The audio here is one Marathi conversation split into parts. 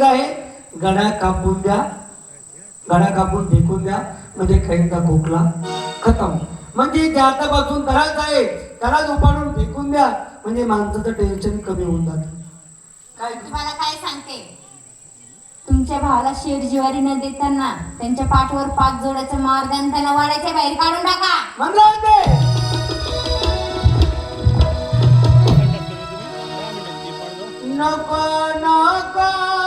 आहे गडा कापून द्या. गडा कापून फेकून द्या. म्हणजे खाईंचा खोकला खतम. म्हणजे जे आतापासून त्रास आहे त्यालाच उपाडून फेकून द्या. म्हणजे माणसाचं टेन्शन कमी होऊन जातं. काय? तुम्हाला काय सांगते? तुमच्या भावाला शेर जिवारी न देताना त्यांच्या पाठवर पाच जोड्याचं मार द्या आणि त्यांना वाड्याच्या बाहेर काढून टाका. म्हणलं होते. नको नको.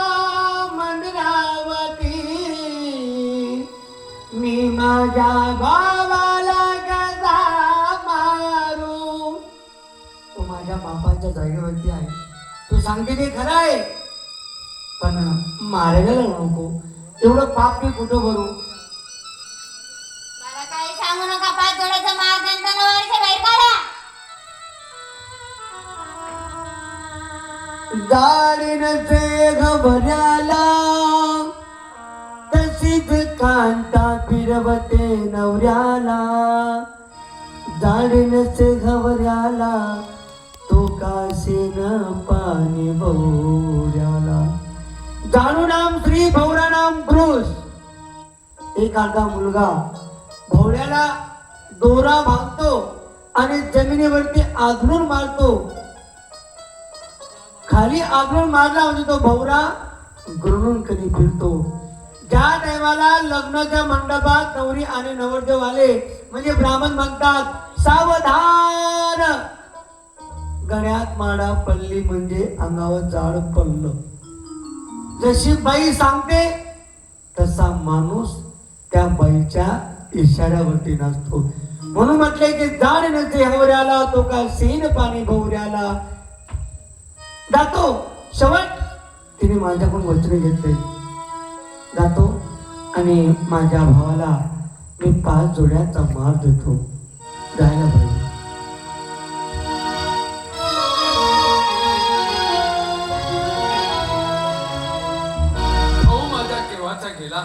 माझ्या भावाला कसा मारू. तो माझ्या बापाच्या जागेवरती आहे. तू सांगते ते खरं आहे. पण नको. एवढं पाप मी कुठं मला काही सांगू नका पाच बाहेर काढा. दारिणचे घबऱ्याला फिरवते नवऱ्याला दारिणचे घवऱ्याला तो काशीन पाणी भोऱ्याला जाणू नाम श्री भौरा नाम पुरुष एखादा मुलगा भोवऱ्याला दोरा भागतो आणि जमिनीवरती आदळून मारतो. खाली आगळून मारला म्हणजे तो भवरा गुरुळून कधी फिरतो. ज्या टायमाला लग्नाच्या मंडपात नवरी आणि नवरदेव आले म्हणजे ब्राह्मण म्हणतात सावधान! गळ्यात माडा पडली म्हणजे अंगावर जाड पडलं. जशी बाई सांगते तसा माणूस त्या बाईच्या इशाऱ्यावरती नसतो म्हणून म्हटले की जाड नसे हवऱ्याला तो का सेन पाणी भवऱ्याला. जातो शेवट तिने माझ्याकडून वचन घेतले. जातो आणि माझ्या भावाला मी पाच जोड्याचा मार देतो. जायला पाहिजे. भाऊ माझा केव्हाचा गेला?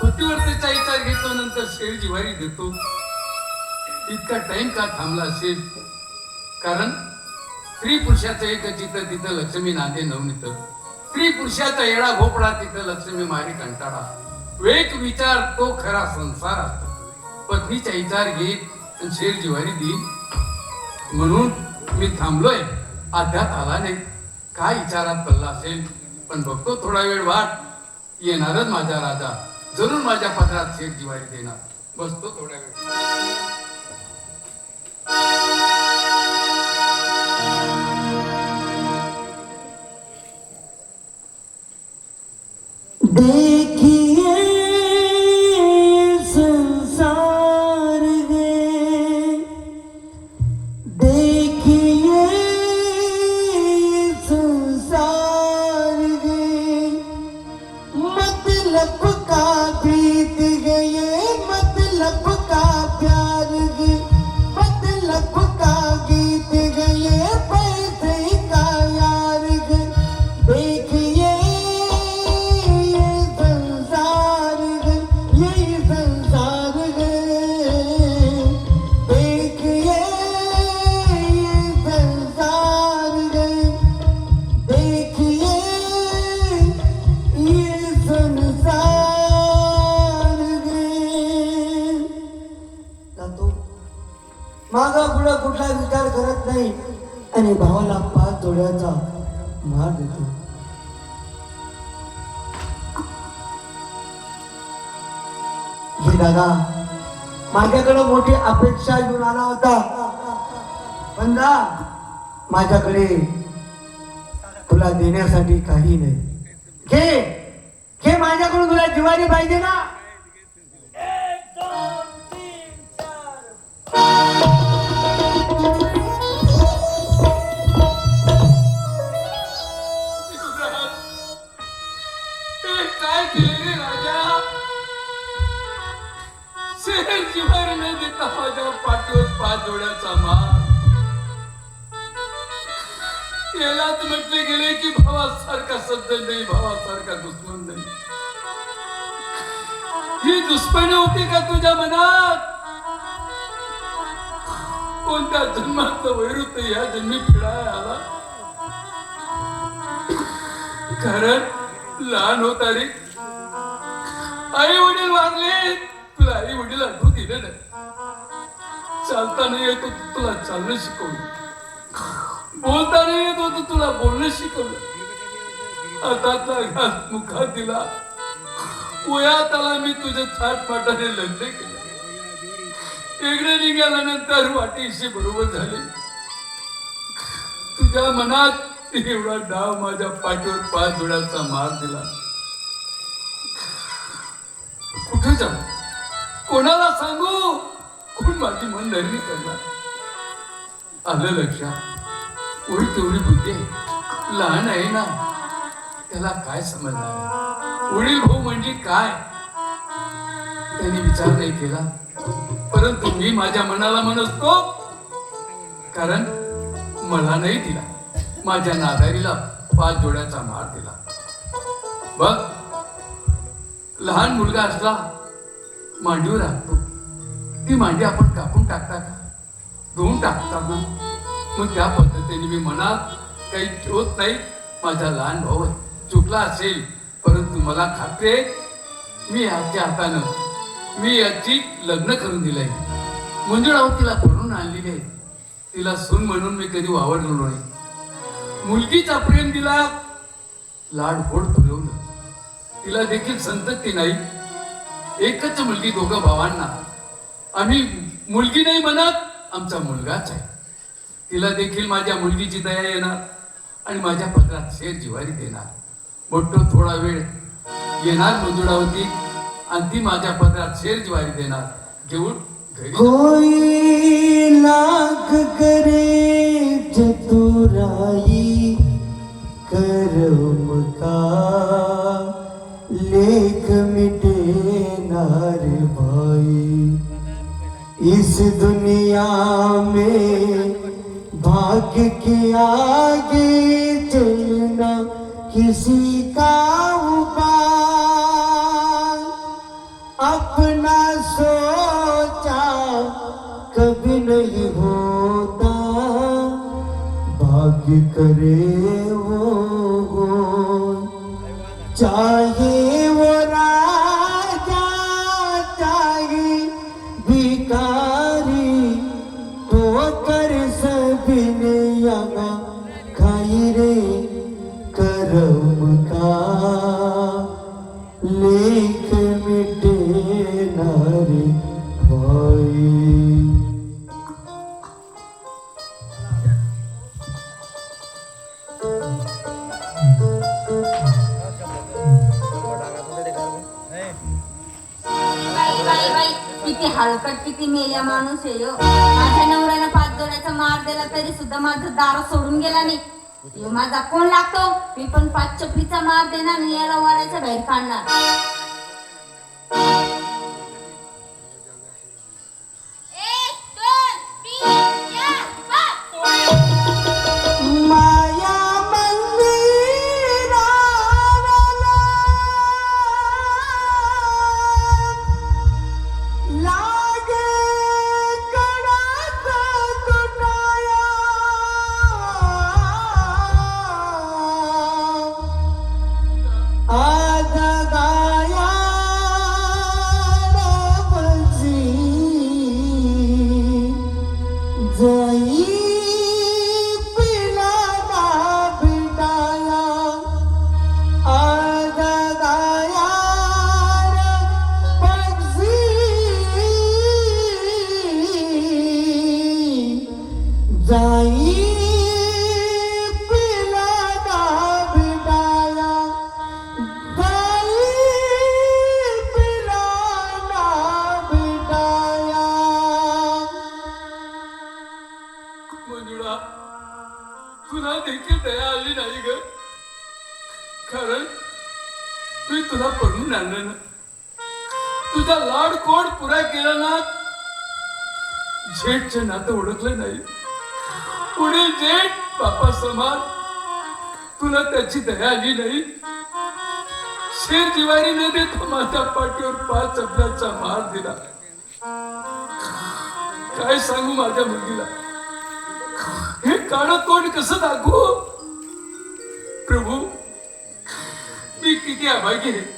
पृथ्वीवरतीचा विचार घेतो नंतर शेर जिवारी देतो. इतका टाइम का थांबला असेल कारण स्त्री पुरुषाचं एक चित्र तिथं लक्ष्मी नादे नवनीत. स्त्री पुरुषाचा येडा भोपळा तिथं लक्ष्मी मारी कंटाळा. वेग विचार तो खरा संसार पत्नीचा विचार घेत शेर जिवारी देईल म्हणून मी थांबलोय. अध्यात आला नाही. काय विचारात पडला असेल? पण बघतो थोडा वेळ वाट. येणारच माझा राजा. जरूर माझ्या पत्रात शेर जिवारी देणार. बसतो थोडा वेळ. Boom. पाच मार देतो. हे दादा माझ्याकडे मोठी अपेक्षा घेऊन आला होता. पण दा माझ्याकडे तुला देण्यासाठी काही नाही. घे घे माझ्याकडून तुला दिवाळी पाहिजे ना. यालाच म्हटले गेले की भावासारखा सज्जन नाही भावासारखा दुश्मन नाही. ही दुश्मनी होती का तुझ्या मनात? कोणत्या जन्माचं वैरुत्य या जन्मी फिराय आला? कारण लहान होता रे आई वडील वारले तुला आई वडील आठवू दिले नाही. चालता नाही येतो तुला चालणं शिकवलं. बोलता नाही येत होत तुला बोलणं शिकवलं. हातातला घास मुखात दिला. वयात आला मी तुझ्या थाटपाटाने लग्न केलं. इकडे निघाल्यानंतर वाटीशी बरोबर झाले. तुझ्या मनात एवढा डाव माझ्या पाठीवर पाच जोड्याचा मार दिला. कुठे जाऊ? कोणाला सांगू? कोण माझी मन धरणी करणार? आलं लक्षात? ओळी तेवढी बुद्धी आहे. लहान आहे ना त्याला काय समजणार? वडील भाऊ म्हणजे काय? त्यांनी विचार नाही केला. परंतु मी माझ्या मनाला म्हणतो कारण मला नाही दिला. माझ्या नादारीला पाच जोड्याचा मार दिला. बघ लहान मुलगा असला मांडीवर राहतो ती मांडी आपण कापून टाकता का? धुवून टाकता ना मग त्या पद्धतीने मी मनात काही ठेवत नाही. माझा लहान भाऊ चुकला असेल परंतु मला खात्री आहे मी याच्या हातानं मी याची लग्न करून दिलंय. मंजुळाव हो तिला करून आणलेली आहे? तिला सून म्हणून मी कधी वावरलो नाही. मुलगीचा प्रेम दिला लाड गोड फुलवलं. तिला देखील संतती नाही. एकच मुलगी दोघं भावांना. आम्ही मुलगी नाही म्हणत आमचा मुलगाच आहे. तिला देखील माझ्या मुलगीची दया येणार आणि माझ्या पत्रात शेर जिवारी देणार. मोठं थोडा वेळ येणार मंजुळावती आणि ती माझ्या पत्रात शेर जिवारी देणार. घेऊन कोई लाख करे चतुराई करम भाग्य के आगे चलना किसी का उपाय। अपना सोचा कभी नहीं होता। भाग्य करे मेल्या माणूस आहे माझ्या नवऱ्याला पाच जोड्याचा मार दिला तरी सुद्धा माझं दार सोडून गेला नाही. माझा कोण लागतो? मी पण पाच चपलीचा मार देणार आणि याला वाऱ्याच्या बाहेर काढणार. मंजुळा तुला देखील दया आली नाही ग कारण मी तुला पडून आणलं ना तुझा लाड कोड पुरा केला ना जेठचे नातं ओळखलं नाही पुढे जेठ बापा समान तुला त्याची दया आली नाही शेर जिवारी न देता माझ्या पाठीवर पाच चपलाचा मार दिला काय सांगू माझ्या मुलगीला हे काळ कोण कसं दाखवू? प्रभू मी किती अभागी आहे.